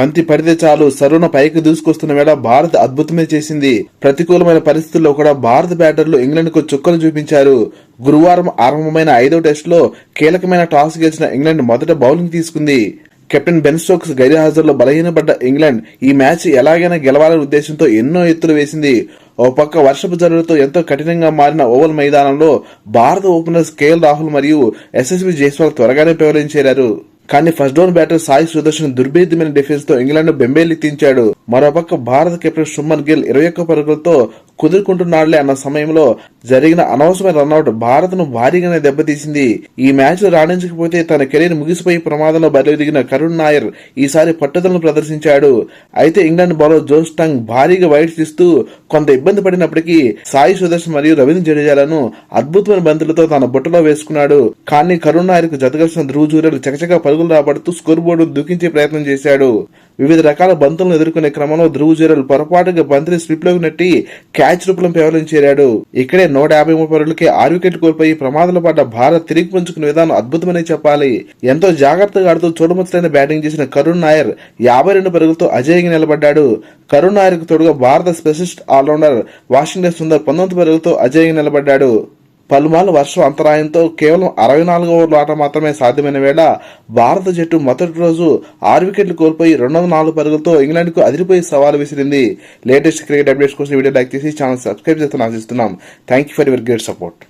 బంతి పడితే చాలు సరుణ పైకి దూసుకొస్తున్న వేళ భారత్ అద్భుతమే చేసింది. ప్రతికూలమైన పరిస్థితుల్లో కూడా భారత బ్యాటర్లు ఇంగ్లాండ్కు చుక్కలు చూపించారు. గురువారం ఆరంభమైన ఐదో టెస్టులో కీలకమైన టాస్ గెలిచిన ఇంగ్లాండ్ మొదట బౌలింగ్ తీసుకుంది. కెప్టెన్ బెన్ స్టోక్స్ గైర్హాజరులో బలహీనపడ్డ ఇంగ్లాండ్ ఈ మ్యాచ్ ఎలాగైనా గెలవాలనే ఉద్దేశంతో ఎన్నో ఎత్తులు వేసింది. ఓ పక్క వర్షపు జల్లులతో ఎంతో కఠినంగా మారిన ఓవల్ మైదానంలో భారత ఓపెనర్స్ కేఎల్ రాహుల్ మరియు ఎస్ఎస్బి జైస్వాల్ త్వరగానే చేరారు కానీ first down batter Sai Sudharsan దుర్భేద్యమైన డిఫెన్స్తో ఇంగ్లాండ్ బెంబేలెత్తించాడు మరోపక్క భారత కెప్టెన్ సుమన్ గిల్ ఇరవై ఒక్క పరుగులతో కుదురుకుంటున్నాడులే అన్న సమయంలో జరిగిన అనవసరమైన రన్అట్ భారత్ను భారీగానే దెబ్బతీసింది. ఈ మ్యాచ్లో రాణించకపోతే తన కెరీర్ ముగిసిపోయి ప్రమాదంలో బయలుదిగిన కరుణ్ నాయర్ ఈసారి పట్టుదలను ప్రదర్శించాడు. అయితే ఇంగ్లాండ్ బౌలర్ జోస్ టంగ్ భారీగా వైట్స్ తీస్తూ కొంత ఇబ్బంది పడినప్పటికీ సాయి సుదర్శన్ మరియు రవీంద్ర జడేజాలను అద్భుతమైన బంతులతో తన బుట్టలో వేసుకున్నాడు. కానీ కరుణ్ నాయర్కు జతగలిసిన ధ్రువ్ జూరెల్ చకచకా పరుగులు రాబడుతూ స్కోర్ బోర్డు దూకించే ప్రయత్నం చేశాడు. వివిధ రకాల బంతులను ఎదుర్కొనే క్రమంలో ధ్రువ్ పొరపాటుగా బంతిని స్లిప్లోకి నెట్టి క్యాచ్ రూపంలో పేవలం చేరాడు. ఇక్కడే నూట యాభై మూడు పరుగులకి ఆరు వికెట్లు కోల్పోయి ప్రమాదంలో పడ్డ భారత్ తిరిగి పుంజుకునే విధానం అద్భుతమనే చెప్పాలి. ఎంతో జాగ్రత్తగా ఆడుతూ చూడముచ్చలైన బ్యాటింగ్ చేసిన కరుణ్ నాయర్ యాభై రెండు పరుగులతో అజేయంగా నిలబడ్డాడు. కరుణ్ నాయర్కు తోడుగా భారత స్పెషలిస్ట్ ఆల్రౌండర్ వాషింగ్టన్ సుందర్ పంతొమ్మిది పరుగులతో అజేయంగా నిలబడ్డాడు. పలుమార్లు వర్షం అంతరాయంతో కేవలం అరవై నాలుగో ఓవర్లు ఆట మాత్రమే సాధ్యమైన వేళ భారత జట్టు మొదటి రోజు ఆరు వికెట్లు కోల్పోయి రెండు వందల నాలుగు పరుగులతో ఇంగ్లాండ్కు అదిరిపోయి సవాలు విసిరింది. లేటెస్ట్ క్రికెట్ అప్డేట్స్ కోసం వీడియో లైక్ చేసి ఛానల్ సబ్స్క్రైబ్ చేస్తాను ఆశిస్తున్నాం. Thank you for your great support.